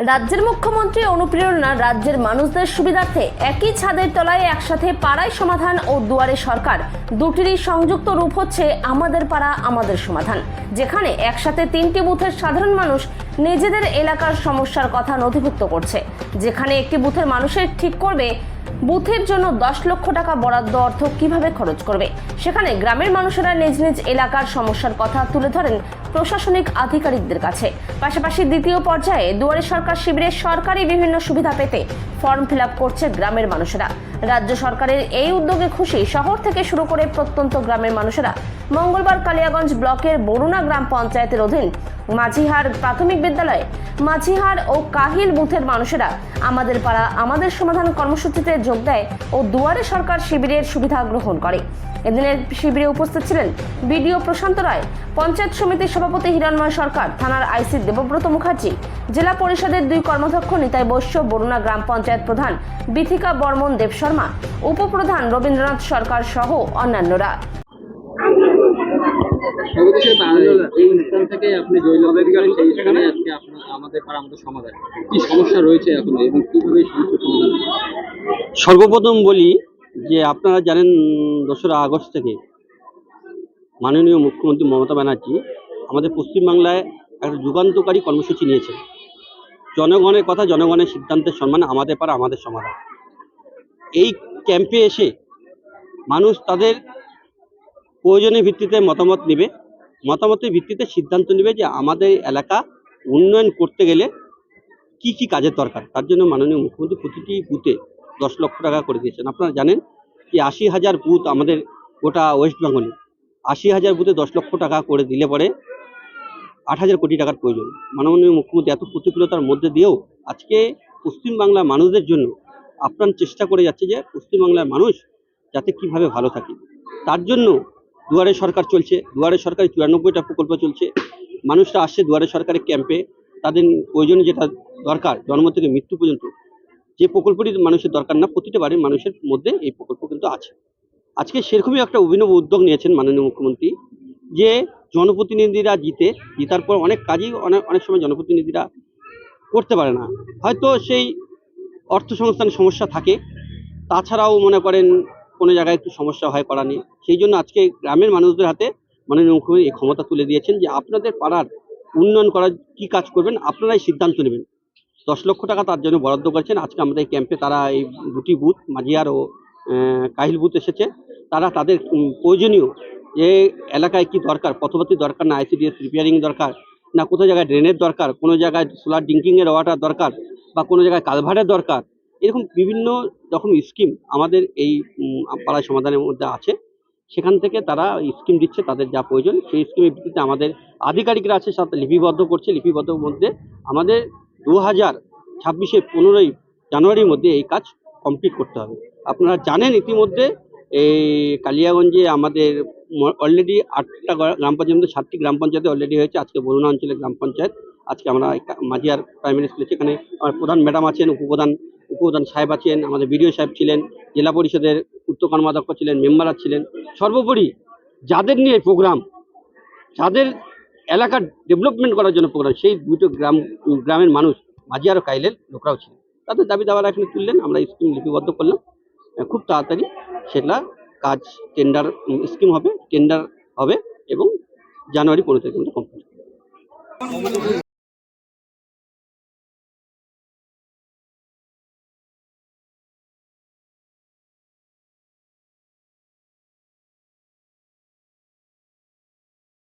রাজ্যের মুখ্যমন্ত্রী অনুপ্রেরণা রাজ্যের মানুষদের সুবিধার্থে একই ছাদের তলায় একসাথে পাড়ায় সমাধান ও দুয়ারে সরকার। দুটিরই সংযুক্ত রূপ হচ্ছে আমাদের পাড়া, আমাদের সমাধান। যেখানে একসাথে তিনটি বুথের সাধারণ মানুষ নিজেদের এলাকার সমস্যার কথা নথিভুক্ত করছে। যেখানে একটি বুথের মানুষের ঠিক করবে, বুথের জন্য দশ লক্ষ টাকা বরাদ্দ অর্থ কীভাবে খরচ করবে? সেখানে গ্রামের মানুষেরা নিজ নিজ এলাকার সমস্যার কথা তুলে ধরেন প্রশাসনিক আধিকারিকদের কাছে। পাশাপাশি দ্বিতীয় পর্যায়ে দুয়ারে সরকার শিবিরে সরকারি বিভিন্ন সুবিধা পেতে ফর্ম ফিল করছে গ্রামের মানুষেরা। রাজ্য সরকারের এই উদ্যোগে খুশি শহর থেকে শুরু করে প্রত্যন্ত গ্রামের মানুষেরা। মঙ্গলবার কালিয়াগঞ্জ ব্লকের বরুণা গ্রাম পঞ্চায়েতের অধীন মাঝিহার প্রাথমিক বিদ্যালয়ে মাঝিহার ও কাহিল বুথের মানুষেরা আমাদের পাড়া, আমাদের সমাধান কর্মসূচিতে যোগ দেয় ও দুয়ারে সরকার শিবিরের সুবিধা গ্রহণ করে। এদিনের শিবিরে উপস্থিত ছিলেন বিডিও প্রশান্ত রায়, পঞ্চায়েত সমিতির সভাপতি হিরণময় সরকার, থানার আইসি দেবব্রত মুখার্জি, জেলা পরিষদের দুই কর্মাধ্যক্ষ নিতাই বৈশ্য, বরুণা গ্রাম পঞ্চায়েত প্রধান বিথিকা বর্মন, দেব শর্মা, উপপ্রধান রবীন্দ্রনাথ সরকার সহ অন্যান্যরা। সর্বপ্রথম বলি যে আপনারা জানেন দোসরা আগস্ট থেকে মাননীয় মুখ্যমন্ত্রী মমতা ব্যানার্জি আমাদের পশ্চিমবাংলায় একটা যুগান্তকারী কর্মসূচি নিয়েছেন। জনগণের কথা, জনগণের সিদ্ধান্তের সম্মান আমাদের পাড়া, আমাদের সমাধান এই ক্যাম্পে এসে মানুষ তাদের প্রয়োজনের ভিত্তিতে মতামত নেবে, মতামতের ভিত্তিতে সিদ্ধান্ত নেবে যে আমাদের এলাকা উন্নয়ন করতে গেলে কি কি কাজের দরকার। তার জন্য মাননীয় মুখ্যমন্ত্রী প্রতিটি বুথে দশ লক্ষ টাকা করে দিয়েছেন। আপনারা জানেন যে আশি হাজার বুথ আমাদের গোটা ওয়েস্ট বেঙ্গলে আশি হাজার বুথে দশ লক্ষ টাকা করে দিলে পরে আট হাজার কোটি টাকার প্রয়োজন। মাননীয় মুখ্যমন্ত্রী এত প্রতিকূলতার মধ্যে দিয়েও আজকে পশ্চিমবাংলার মানুষদের জন্য আপ্রাণ চেষ্টা করে যাচ্ছে যে পশ্চিমবাংলার মানুষ যাতে কীভাবে ভালো থাকে। তার জন্য দুয়ারে সরকার চলছে, দুয়ারে সরকারের চুরানব্বইটা প্রকল্প চলছে। মানুষরা আসছে দুয়ারে সরকারের ক্যাম্পে তাদের প্রয়োজনে যেটা দরকার, জন্ম থেকে মৃত্যু পর্যন্ত যে প্রকল্পটি মানুষের দরকার না, প্রতিটা বাড়ির মানুষের মধ্যে এই প্রকল্প কিন্তু আছে। আজকে সেরকমই একটা অভিনব উদ্যোগ নিয়েছেন মাননীয় মুখ্যমন্ত্রী, যে জনপ্রতিনিধিরা জিতে, জিতার পর অনেক কাজই অনেক অনেক সময় জনপ্রতিনিধিরা করতে পারে না। হয়তো সেই অর্থ সংস্থানের সমস্যা থাকে, তাছাড়াও মনে করেন কোনো জায়গায় একটু সমস্যা হয় করা নিয়ে। সেই জন্য আজকে গ্রামের মানুষদের হাতে মাননীয় মুখ্যমন্ত্রী এই ক্ষমতা তুলে দিয়েছেন যে আপনাদের পাড়ার উন্নয়ন করার কি কাজ করবেন, আপনারাই সিদ্ধান্ত নেবেন। দশ লক্ষ টাকা তার জন্য বরাদ্দ করেছেন। আজকে আমাদের এই ক্যাম্পে তারা এই দুটি বুথ মাঝিয়ার ও কাহিল বুথ এসেছে। তারা তাদের প্রয়োজনীয় যে এলাকায় কি দরকার, পথপাতি দরকার না আইসিডিএস রিপেয়ারিং দরকার, না কোথাও জায়গায় ড্রেনের দরকার, কোনো জায়গায় সোলার ড্রিঙ্কিংয়ের ওয়াটার দরকার, বা কোনো জায়গায় কালভারের দরকার, এরকম বিভিন্ন রকম স্কিম আমাদের এই পাড়ায় সমাধানের মধ্যে আছে। সেখান থেকে তারা স্কিম দিচ্ছে, তাদের যা প্রয়োজন, সেই স্কিমের ভিত্তিতে আমাদের আধিকারিকরা আছে, সাথে লিপিবদ্ধ করছে। লিপিবদ্ধর মধ্যে আমাদের দু হাজার ছাব্বিশে পনেরোই জানুয়ারির মধ্যে এই কাজ কমপ্লিট করতে হবে। আপনারা জানেন ইতিমধ্যে, এই কালিয়াগঞ্জে আমাদের অলরেডি আটটা গ্রা- গ্রাম পঞ্চায়েত সাতটি গ্রাম পঞ্চায়েতে অলরেডি হয়েছে। আজকে বরুণা অঞ্চলের গ্রাম পঞ্চায়েত, আজকে আমরা মাঝিয়ার প্রাইমারি স্কুলে সেখানে আমার প্রধান ম্যাডাম আছেন, উপপ্রধান উপপ্রধান সাহেব আছেন, আমাদের বিডিও সাহেব ছিলেন, জেলা পরিষদের উত্তর কর্মাধ্যক্ষ ছিলেন মেম্বাররা ছিলেন সর্বোপরি যাদের নিয়ে প্রোগ্রাম যাদের এলাকার ডেভেলপমেন্ট করার জন্য প্রোগ্রাম সেই দুটো গ্রাম, গ্রামের মানুষ, মাঝি আরও কাইলের লোকরাও ছিলেন। তাদের দাবি দাবার এখানে তুললেন, আমরা স্কিম লিপিবদ্ধ করলাম। খুব তাড়াতাড়ি সেটা কাজ টেন্ডার স্কিম হবে টেন্ডার হবে এবং জানুয়ারি পনেরো তারিখ কিন্তু কমপ্লিট